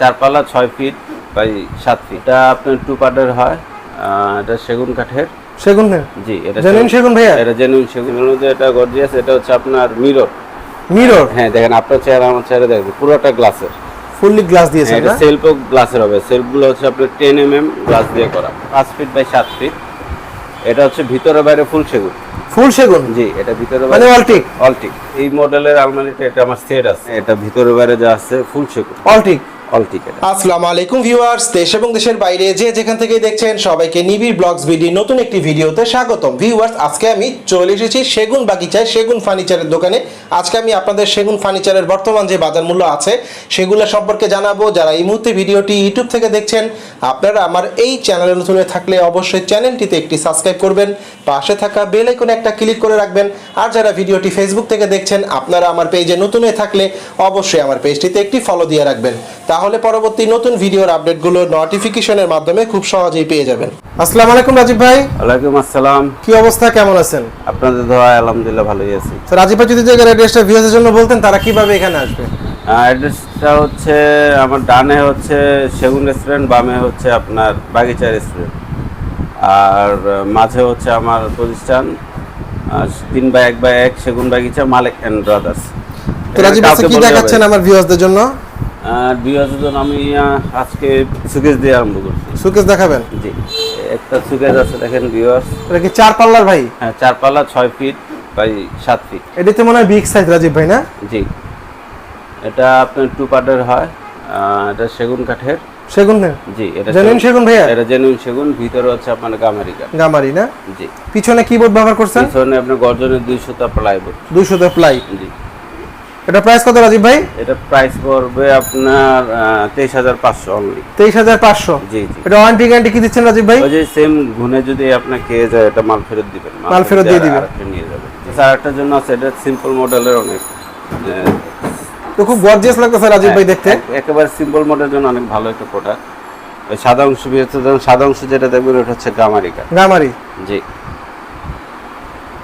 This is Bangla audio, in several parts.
চারপালা ছয় ফিট বাই সাত ফিট। এটা আপনার টু পার্টের হয় এটা সেগুন কাঠের। সেগুন জি এটা জেনুইন সেগুন ভাইয়া? এটা জেনুইন সেগুন। এর মধ্যে এটা গর্জিয়াস এটা হচ্ছে আপনার মিরর মিরর হ্যাঁ দেখেন আপনার চেহারা আমার চেহারা দেখেন পুরোটা গ্লাসের ফুললি গ্লাস দিয়েছেন এটা না? সেলফও গ্লাসের হবে। সেলফগুলো হচ্ছে আপনার টেন এম এম গ্লাস দিয়ে করা। পাঁচ ফিট বাই সাত ফিট। এটা হচ্ছে ভিতরে বাইরে ফুল সেগুন। ফুল সেগুন? জি এটা ভিতরে মানে বাইরে অলটিক অলটিক এই মডেলের আলমারিটা এটা আমার সেট আছে। এটা ভিতরে বাইরে যা আছে ফুল সেগুন। অলটিক এটা আসসালামু আলাইকুম ভিউয়ার্স, দেশ এবং দেশের বাইরে যে যেখান থেকে দেখছেন সবাইকে নিবিড় ব্লগস ভিডি নতুন একটি ভিডিওতে স্বাগতম। ভিউয়ার্স, আজকে আমি চলে এসেছি সেগুন বাগিচায় সেগুন ফার্নিচারের দোকানে। আজকে আমি আপনাদের সেগুন ফার্নিচারের বর্তমান যে বাজার মূল্য আছে, সেগুলো সম্পর্কে জানাব। যারা এই মুহূর্তে ভিডিওটি ইউটিউব থেকে দেখছেন, আপনারা আমার এই চ্যানেলে নতুন থাকলে অবশ্যই চ্যানেলটিতে একটি সাবস্ক্রাইব করবেন, পাশে থাকা বেল আইকনে একটা ক্লিক করে রাখবেন। আর যারা ভিডিওটি ফেসবুক থেকে দেখছেন, আপনারা আমার পেজে নতুন থাকলে অবশ্যই আমার পেজটিতে একটি ফলো দিয়ে রাখবেন। তাহলে পরবর্তী নতুন ভিডিওর আপডেটগুলো নোটিফিকেশনের মাধ্যমে খুব সহজেই পেয়ে যাবেন। আসসালামু আলাইকুম রাজীব ভাই। ওয়ালাইকুম আসসালাম। কি অবস্থা? কেমন আছেন? আপনাদের দোয়া আলহামদুলিল্লাহ ভালোই আছি। তো রাজীব ভাই যদি জায়গার অ্যাড্রেসটা ভিউয়ার্সের জন্য বলতেন তারা কীভাবে এখানে আসবে? অ্যাড্রেসটা হচ্ছে আমার ডানে হচ্ছে সেগুন রেস্টুরেন্ট বামে হচ্ছে আপনার বাগিচা রেস্টুরেন্ট আর মাঝে হচ্ছে আমার প্রতিষ্ঠান তিন বাই এক বাই এক সেগুন বাগিচা মালিক অ্যান্ড ব্রাদার্স তো রাজীব ভাই কি দেখাচ্ছেন আমার ভিউয়ার্সদের জন্য? আর জন্য আমি আজকে সুকেশ দিয়ে আরম্ভ করছি। সুকেস দেখাবেন? জি। একটা সুকেশ আছে দেখেন ভিউয়ার্স এটা কি চার পাল্লার ভাই? হ্যাঁ চার পাল্লা ছয় ফিট বাই সাত ফিট এটাতে মনে হয় বিগ সাইজ রাজীব ভাই না? জি। এটা আপনার টু পার্টের হয় এটা সেগুন কাঠের। সেগুন জি এটা জেনুইন সেগুন ভাইয়া? এটা জেনুইন সেগুন ভিতরে হচ্ছে আপনার গামারি কাঠ। গামারি না? জি। পিছনে কিবোর্ড ব্যবহার করছেন? পিছনে আপনার গর্জনের দুইশো তা প্লাইবোর্ড দুইশো প্লাই জি। এটা প্রাইস কত রাজীব ভাই? এটা প্রাইস পড়বে আপনার তেইশ হাজার পাঁচশো অনলি তেইশ হাজার পাঁচশো? জি জি। এটা ওয়ারেন্টি গ্যারান্টি কি দিচ্ছেন রাজীব ভাই? ওই যে সেম ঘুনে যদি আপনার খেয়ে যায় এটা মাল ফেরত দিবেন। মাল ফেরত দিয়ে দিবেন। নিয়ে যাবেন স্যার একটার জন্য আছে এটা সিম্পল মডেলের অনেক আহ, তো খুব গর্জিয়াস লাগতেছে রাজীব ভাই দেখতে। এক- একেবারে সিম্পল মডেলের জন্য অনেক ভালো একটা প্রোডাক্ট ওই সাদা অংশ বিয়েতে সাদা অংশ যেটা দেখবেন ওটা হচ্ছে গামারি কাঠ গামারি? জি।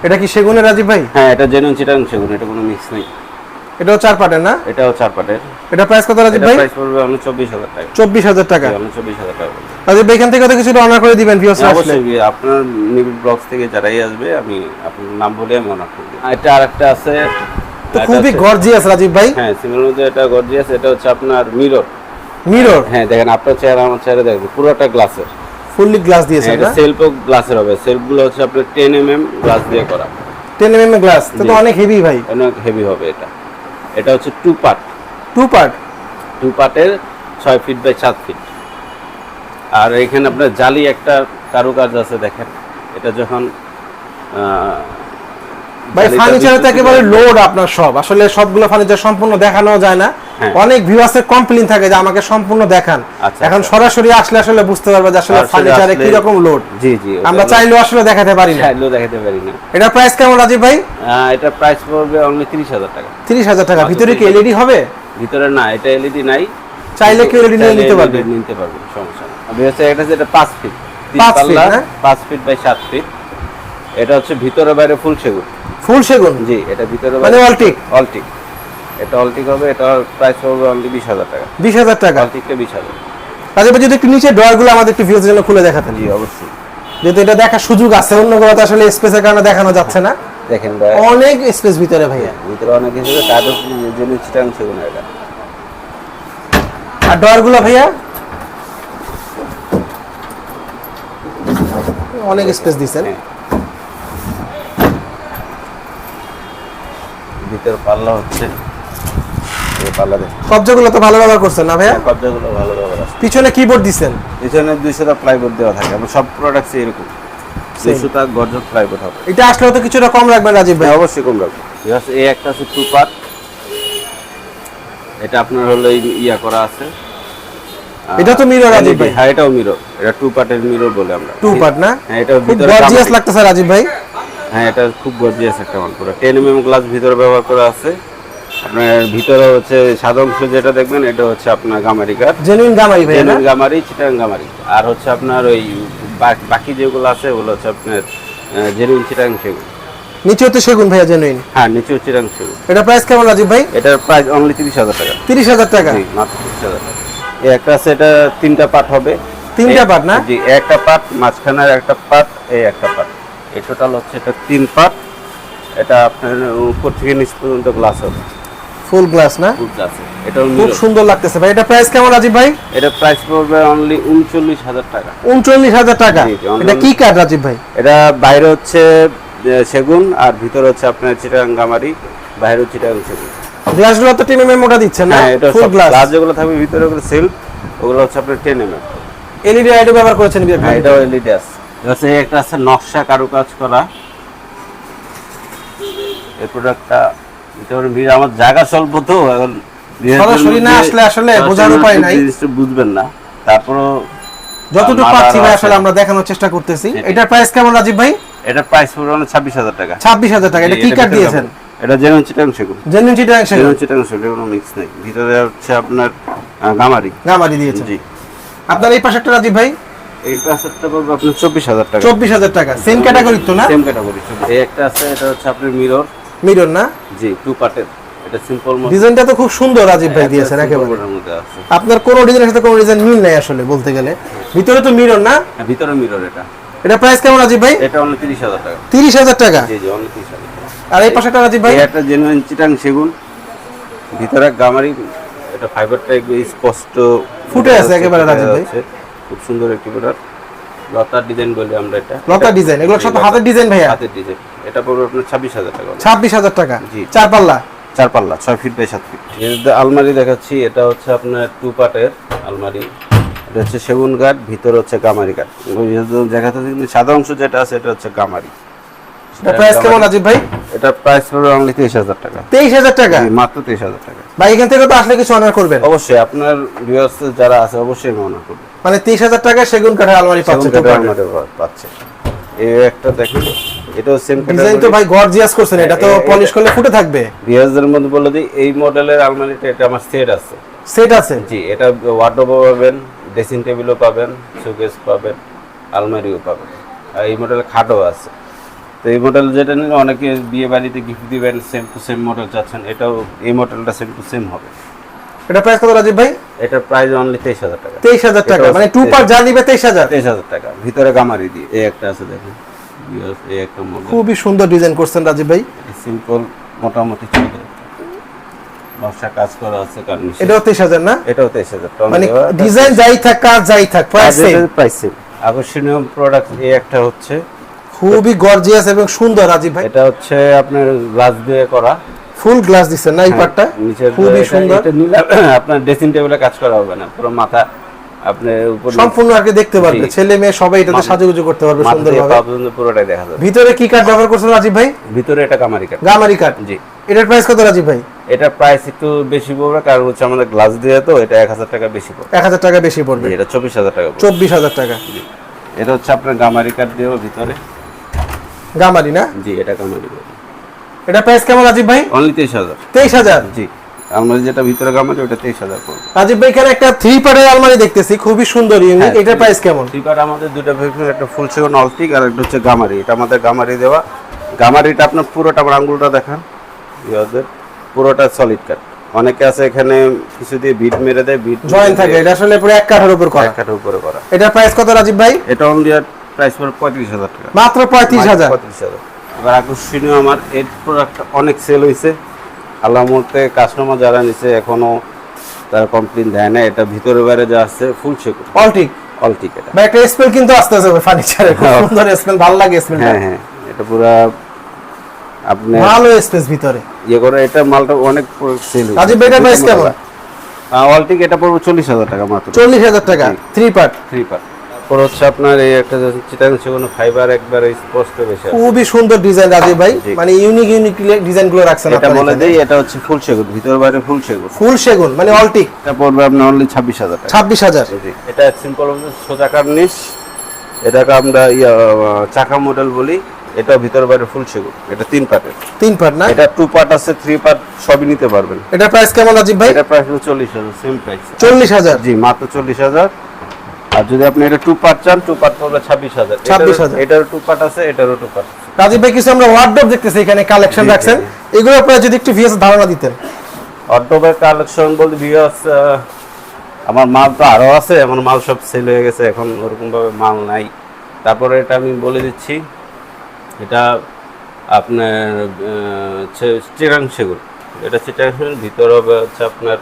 এটা কি সেগুনের রাজীব ভাই? হ্যাঁ এটা জেনুইন চিটাং সেগুন এটা কোনো মিক্স নেই। এটাও চার পাটের না? এটাও চার পাটের। এটা প্রাইস কত রাজীব ভাই? প্রাইস পড়বে চব্বিশ হাজার টাকা। চব্বিশ হাজার টাকা। অনলি চব্বিশ হাজার টাকা রাজীব ভাই এখান থেকে তো কিছু অনার করে দিবেন ভিউয়ার্স আসলে? অবশ্যই আপনার নিবিড় ব্লগস থেকে যারাই আসবে আমি আপনার নাম বলে আমি অনার করব আর এটা আরেকটা আছে। তো এটা খুবই হচ্ছে- গর্জিয়াস রাজীব ভাই। হ্যাঁ সিমের মধ্যে এটা গর্জিয়াস এটা হচ্ছে আপনার মিরর মিরর হ্যাঁ দেখেন আপনার চেহারা আমার চেহারা দেখেন পুরোটা গ্লাসের ফুললি গ্লাস দিয়েছেন এটা না? সেলফও গ্লাসের হবে। সেলফগুলো হচ্ছে আপনার টেন এম এম গ্লাস দিয়ে করা। টেন এম এম গ্লাস তো অনেক হেভি ভাই। অনেক হেভি হবে এটা। এটা হচ্ছে two part two part two পার্টের ছয় ফিট বাই সাত ফিট আর এখানে আপনার জালি একটা কারুকাজ আছে দেখেন। এটা যখন ভাই ফার্নিচারে তো একেবারে লোড আপনার সব। আসলে সবগুলো ফার্নিচার সম্পূর্ণ দেখানো যায় না। হ্যাঁ। অনেক ভিউয়ার্সের কমপ্লেইন থাকে যে আমাকে সম্পূর্ণ দেখান। আচ্ছা, এখন আচ্ছা। সরাসরি আসলে আসলে বুঝতে পারবে যে আসলে ফার্নিচারে কি রকম লোড জি জি আমরা চাইলেও আসলে দেখাতে পারি না। চাইলেও দেখাতে পারি না। এটা প্রাইস কেমন রাজীব ভাই? এটা প্রাইস পড়বে অনলি তিরিশ হাজার টাকা। তিরিশ হাজার টাকা। ভিতরে কি 30,000 এলইডি হবে? ভিতরে না এটা এলইডি নাই। চাইলে LED নিয়ে নিতে পারবে। নিতে পারবে সমস্যা আমি এটা এটা পাঁচ ফিট তিন পাঁচ feet, পাল্লা, না? পাঁচ ফিট বাই সাত ফিট এটা হচ্ছে ভিতরে বাইরে ফুল সেগুন। ফুল সেগুন? জি এটা ভিতরে মানে অলটিক? অলটিক। এটা অলটিক হবে এটা প্রাইস পড়বে অনলি বিশ হাজার টাকা। বিশ হাজার টাকা? অলটিকটা বিশ হাজার। রাজীব যদি একটু নিচে ড্রয়ারগুলো আমাদের একটু ভিউয়ার্সের জন্য খুলে দেখাতেন। জি অবশ্যই। যেহেতু এটা দেখার সুযোগ আছে অন্য তো আসলে স্পেসের কারণে দেখানো যাচ্ছে না। দেখেন ভাই। অনেক স্পেস ভিতরে ভাইয়া। ভিতরে অনেক কিছু আছে, কাগজ জন্য চিটাং সেগুন এটা। আর ডয়ারগুলো ভাইয়া? অনেক স্পেস দিছেন। ভিতরে পাল্লা হচ্ছে। এই পাল্লা দেখেন। কবজাগুলো তো ভালো ব্যবহার করছেন না ভাইয়া? কবজাগুলো ভালো ব্যবহার আছে। পিছনে কিবোর্ড দিছেন? পিছনে দুইশোটা প্লাইবোর্ড দেওয়া থাকে। আমার সব প্রোডাক্টস এরকম দুইশোটা গর্জন প্লাইবোর্ড হবে। এটা আসলেও তো কিছুটা কম রাখবেন রাজীব ভাই। হ্যাঁ অবশ্যই কম রাখব। Just এই একটা আছে টু পার্ট এটা আপনার হলো ইয়া করা আছে। এটা তো mirror, রাজীব ভাই। হ্যাঁ এটাও মিরর এটা টু পার্টের মিরর বলে আমরা। টু পার্ট না? হ্যাঁ এটা ভিতরে গর্জিয়াস লাগতেছে রাজীব ভাই। হ্যাঁ এটা খুব গর্জিয়াস একটা মাল পুরো টেন এম গ্লাস ভিতরে ব্যবহার করা আছে। আপনার ভিতরে হচ্ছে সাদা অংশ যেটা দেখবেন এটা হচ্ছে আপনার গামারি কাঠ জেনুইন গামারি ভাই জেনুইন গামারি চিটাং গামারি। আর হচ্ছে আপনার ওই বাকি যেগুলো আছে ওগুলো হচ্ছে আপনার জেনুইন চিটাং সেগুন। নিচে হচ্ছে সেগুন ভাইয়া জেনুইন হ্যাঁ নিচেও চিটাং সেগুন। এটা প্রাইস কেমন রাজীব ভাই? এটার প্রাইস অনলি তিরিশ হাজার টাকা। তিরিশ হাজার টাকা? মাত্র তিরিশ হাজার টাকা। একটা আছে এটা তিনটা পার্ট হবে। তিনটা part না? জি একটা পার্ট মাঝখানের একটা পার্ট এই একটা পার্ট এই টোটাল হচ্ছে এটা তিন পার্ট এটা আপনার উপর থেকে নিচ পর্যন্ত গ্লাস হবে। ফুল গ্লাস না? ফুল গ্লাস এটা খুব সুন্দর লাগতেছে ভাই। এটা প্রাইস কেমন রাজীব ভাই? এটা প্রাইস পড়বে অনলি উনচল্লিশ হাজার টাকা। উনচল্লিশ হাজার টাকা। জি, জি, এটা কি কাঠ রাজীব ভাই? এটা বাইরে হচ্ছে সেগুন আর ভিতরে হচ্ছে আপনার চিটাঙ্গামারি বাইরে চিটাং সেগুন। গ্লাসগুলো তো টিমে মেমোটা দিচ্ছেন না? হ্যাঁ এটা ফুল গ্লাস গ্লাস যেগুলো থাকবে ভিতরে ওগুলো সেলফ ওগুলো হচ্ছে আপনার টেন এম এম এলইডি লাইটও ব্যবহার করেছেন হ্যাঁ এটাও এলইডি আছে। একটা আছে নকশা কারুকাজ করা এই প্রোডাক্টটা বি- আমার জায়গা স্বল্প তো এখন সরাসরি না আসলে আসলে বোঝার উপায় নাই। বুঝবেন না। তারপরও যতটুকু পাচ্ছি ভাই আসলে আমরা দেখানোর চেষ্টা করতেছি। এটার প্রাইস কেমন রাজীব ভাই? এটা প্রাইস পড়বে মানে ছাব্বিশ হাজার টাকা। ছাব্বিশ হাজার টাকা। এটা কি দিয়েছেন? এটা জেনুইন চিটাং সেগুন জেনুইন চিটাং জেনুইন চিটাং সেগুন কোনো মিক্স নেই। ভিতরে হচ্ছে আপনার গামারি গামারি দিয়েছেন। জি। আপনার এই পাশে একটা রাজীব ভাই? এই কাছেরটা পড়বে আপনার চব্বিশ হাজার টাকা। চব্বিশ হাজার টাকা। সেম ক্যাটাগরি তো না? সেম ক্যাটাগরি এই একটা আছে এটা হচ্ছে আপনার মিরর মিরর না? জি টু পার্টের এটা সিম্পল ডিজাইনটা তো খুব সুন্দর রাজীব ভাই দিয়েছেন একেবারে। আপনার কোন ডিজাইনের সাথে কোনো ডিজাইন মিল নাই আসলে বলতে গেলে। ভিতরে তো মিরর না? হ্যাঁ, ভিতরে মিরর এটা। এটা প্রাইস কেমন রাজীব ভাই? এটা অনলি তিরিশ হাজার টাকা। তিরিশ হাজার টাকা? জি জি অনলি আর এই পাশেটা রাজীব ভাই? একটা জেনুইন চিটাং সেগুন। ভিতরে গামারি এটা ফাইবারটা স্পষ্ট। ফুটে আছে একেবারে রাজীব ভাই। খুব সুন্দর একটি প্রোডাক্ট লতার ডিজাইন বলি আমরা এটা। লতা ডিজাইন এগুলো সব হাতের ডিজাইন ভাইয়া? হাতের ডিজাইন এটা পড়বে আপনার ছাব্বিশ হাজার টাকা ছাব্বিশ হাজার টাকা? জি। চার পাল্লা? চার পাল্লা ছয় ফিট বাই সাত ফিট এর আলমারি দেখাচ্ছি এটা হচ্ছে আপনার টু পার্টের আলমারি। এটা হচ্ছে সেগুন কাঠ ভিতরে হচ্ছে গামারি কাঠ দেখাতে সাদা অংশ যেটা আছে এটা হচ্ছে গামারি। এটা প্রাইস কেমন রাজীব ভাই? এটা প্রাইস পড়বে অনলি তেইশ হাজার টাকা। তেইশ হাজার টাকা? মাত্র তেইশ হাজার টাকা। ভাই এখান থেকে তো আসলে কিছু অনার করবেন। অবশ্যই আপনার ভিউয়ার্স যারা আছে অবশ্যই মনে করবে। মানে টাকা সেগুন কাঠের আলমারি পাচ্ছে সেগুন কাঠের আলমারি পাচ্ছে। এই একটা দেখেন এটাও সেম ডিজাইন তো ভাই গর্জিয়াস করছেন এটা তো পলিশ করলে ফুটে থাকবে। ভিউয়ার্সদের মধ্যে বলে দিই এই মডেলের আলমারিটা এটা আমার সেট আছে। সেট আছে? জি এটা ওয়ার্ডরোবও পাবেন ড্রেসিং টেবিলও পাবেন শোকেস পাবেন আলমারিও পাবেন। আর এই মডেলের খাটও আছে। তো এই মডেল যেটা নিলে অনেকে বিয়ে বাড়িতে গিফট দিবেন সেম টু সেম মডেল চাচ্ছেন এটাও এই মডেলটা সেম টু সেম হবে। এটা প্রাইস কত রাজীব ভাই? এটার প্রাইস অনলি তেইশ হাজার টাকা। তেইশ হাজার টাকা মানে টু পার যা নিবে তেইশ হাজার? তেইশ হাজার টাকা। ভিতরে গামারি দিয়ে এই একটা আছে দেখেন। এই একটা মডেল খুবই সুন্দর ডিজাইন করছেন রাজীব ভাই। সিম্পল মোটামুটি চলে। নকশা কাজ করা আছে কারণ এটাও তেইশ হাজার না? এটাও তেইশ হাজার টাকা। মানে ডিজাইন যাই থাক কাজ যাই থাক প্রাইস সেম প্রাইস সেম আকর্ষণীয় প্রোডাক্ট এই একটা হচ্ছে খুবই গর্জিয়াস এবং সুন্দর রাজীব ভাই। এটা হচ্ছে আপনার গ্লাস দিয়ে করা। ফুল গ্লাস দিচ্ছেন না এই হ্যাঁ, খুবই সুন্দর। এটা নিলে আপনার ড্রেসিং টেবিলে কাজ করা হবে না। পুরো মাথা উপর সম্পূর্ণ আর দেখতে পারবে। ছেলে মেয়ে সবাই এটাতে সাজুগুজু করতে পারবে মাথা সুন্দর থেকে ভাবে পা পুরোটাই দেখা যাবে। ভিতরে কি কাঠ ব্যবহার করছেন রাজীব ভাই? ভিতরে এটা কামারি কাঠ। গামারি কাঠ। জি। এটার প্রাইস কত রাজীব ভাই? এটা প্রাইস একটু বেশি পড়বে কারণ হচ্ছে আমাদের গ্লাস দিয়ে তো এটা এক হাজার টাকা বেশি পড়বে। এক হাজার টাকা বেশি পড়বে। এটা চব্বিশ হাজার টাকা চব্বিশ হাজার টাকা। জি। এটা হচ্ছে আপনার গামারি কাঠ দিয়েও ভিতরে। গামারি না? জি এটা কামারি এটা প্রাইস কেমন রাজীব ভাই? অনলি তেইশ হাজার। তেইশ হাজার? জি আমাদের যেটা ভিতরে গামারি ওটা তেইশ হাজার পড়বে। রাজীব ভাই এখানে একটা থ্রি পার্টের আলমারি দেখতেছি খুবই সুন্দর ইউনিক এটার প্রাইস কেমন? স্লিপার আমাদের দুটো ভেরিয়েশন একটা ফুল সেগুন অল্টিক আর একটা হচ্ছে গামারি। এটা আমাদের গামারি দেওয়া। গামারিটা আপনার পুরোটা আমার আঙ্গুলটা দেখান। ইয়াদের পুরোটা সলিড কাট অনেকে আছে এখানে কিছু দিয়ে বিট মেরে দেয় বিট জয়েন থাকে এটা আসলে পুরো এক কাঠের উপর করা। এক কাঠের উপরে করা। এটা প্রাইস কত রাজীব ভাই? এটা অনলি প্রাইস পড়ে পঁয়ত্রিশ হাজার টাকা। মাত্র পঁয়ত্রিশ হাজার পঁয়ত্রিশ হাজার। এবার আকর্ষণীয় আমার এই প্রোডাক্ট অনেক সেল হয়েছে আল্লাহ মুহূর্তে কাস্টমার যারা নিছে এখনও তারা কমপ্লেন দেয় না এটা ভিতরে বাইরে যা আছে ফুল সেকুন অলটিক অল্টিক এটা। ভাই একটা স্মেল কিন্তু আসতে আছে ফার্নিচারে। সুন্দর স্মেল ভালো লাগে স্মেলটা হ্যাঁ হ্যাঁ। এটা পুরা আপনি ভালো স্পেস ভিতরে। ইয়ে করে এটা মালটা অনেক সেল ভাই, এটার price কেমন? অলটিক এটা পড়বে চল্লিশ হাজার টাকা মাত্র। চল্লিশ হাজার টাকা থ্রি পার্ট থ্রি পার তারপর হচ্ছে আপনার এই একটা চিটাং সেগুলো ফাইবার একবার স্পষ্ট বেশি খুবই সুন্দর ডিজাইন রাজীব ভাই। মানে ইউনিক ইউনিক ডিজাইনগুলো রাখছেন এটা বলে দেই এটা হচ্ছে ফুল সেগুন ভিতর বাইরে ফুল সেগুন। ফুল সেগুন মানে অলটিক এটা পড়বে আপনার অনলি ছাব্বিশ হাজার টাকা। ছাব্বিশ হাজার। জি, এটা সিম্পল সোজা কার্নিশ এটাকে আমরা চাকা মডেল বলি। এটা ভিতর বাইরে ফুল সেগুন। এটা তিন পার্টের তিন পার্ট না? এটা টু পার্ট আছে থ্রি পার্ট সবই নিতে পারবেন। এটা প্রাইস কেমন রাজীব ভাই? এটা প্রাইস হলো চল্লিশ হাজার সেম প্রাইস চল্লিশ হাজার। জি মাত্র চল্লিশ হাজার। আর যদি আপনি এটা টু পার্ট চান টু পার্ট পড়বে ছাব্বিশ হাজার। 26,000 এটারও টু পার্ট আছে এটারও টু পার্ট রাজীব ভাই কিছু আমরা ওয়ার্ডরোব দেখতেছি এখানে কালেকশন রাখছেন। এগুলো আপনারা যদি একটু ভিএস ধারণা দিতেন। অটোবের কালেকশন বলতে ভিউয়ার্স আমার মাল তো আরও আছে আমার মাল সব সেল হয়ে গেছে এখন ওরকমভাবে মাল নাই। তারপরে এটা আমি বলে দিচ্ছি এটা আপনার চিরাং সেগুন। এটা চিটাং সেগুন ভিতরে হবে হচ্ছে আপনার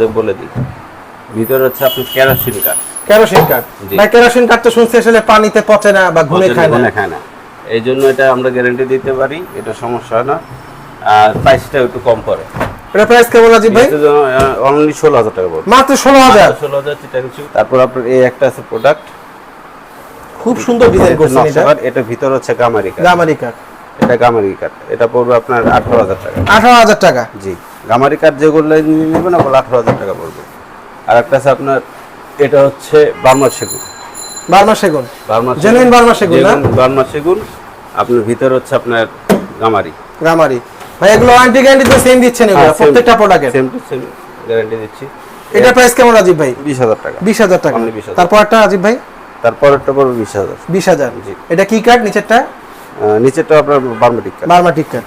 দেখ বলে দিই। ভিতরে হচ্ছে আপনার কেরোসিন কাঠ। কেরোসিন কাঠ। ভাই কেরোসিন কাঠ তো শুনছি আসলে পানিতে পচে না বা খায় না। খায় না। এই জন্য এটা আমরা গ্যারেন্টি দিতে পারি এটা সমস্যা হয় না। আর প্রাইসটা একটু কম পড়ে। এটা প্রাইস কেমন রাজীব ভাই? অনলি ষোলো হাজার টাকা পড়বে মাত্র ষোলো হাজার? ষোলো হাজার তারপর আপনার এই একটা আছে প্রোডাক্ট খুব সুন্দর ডিজাইন করছেন এটা। এটা ভিতর হচ্ছে গামারি কাঠ। গামারি কাঠ। এটা গামারি কাঠ। এটা পড়বে আপনার আঠারো হাজার টাকা। আঠারো হাজার টাকা। জি। গামারি কাঠ যেগুলো নেবেন ওগুলো আঠারো হাজার টাকা পড়বে। আর একটা আছে আপনার এটা হচ্ছে বার্মার সেগুন। বার্মা সেগুন। বার্মার Genuine বার্মা সেগুন, না? বার্মার সেগুন। আপনার ভিতর হচ্ছে আপনার গামারি। গামারি। ভাই এগুলো ওয়ারেন্টি গ্যারান্টি তো সেম দিচ্ছেন এগুলো প্রত্যেকটা প্রোডাক্টের সেম টু সেম গ্যারান্টি দিচ্ছি। এটা প্রাইস কেমন রাজীব ভাই? বিশ হাজার টাকা। বিশ হাজার টাকা। Only 20,000 তারপর একটা রাজীব ভাই? পড়বে বিশ হাজার। বিশ হাজার। জি। এটা কি কার্ড নিচেরটা? নিচেরটা আপনার বার্মাটিক কাঠ বার্মাটিক কাঠ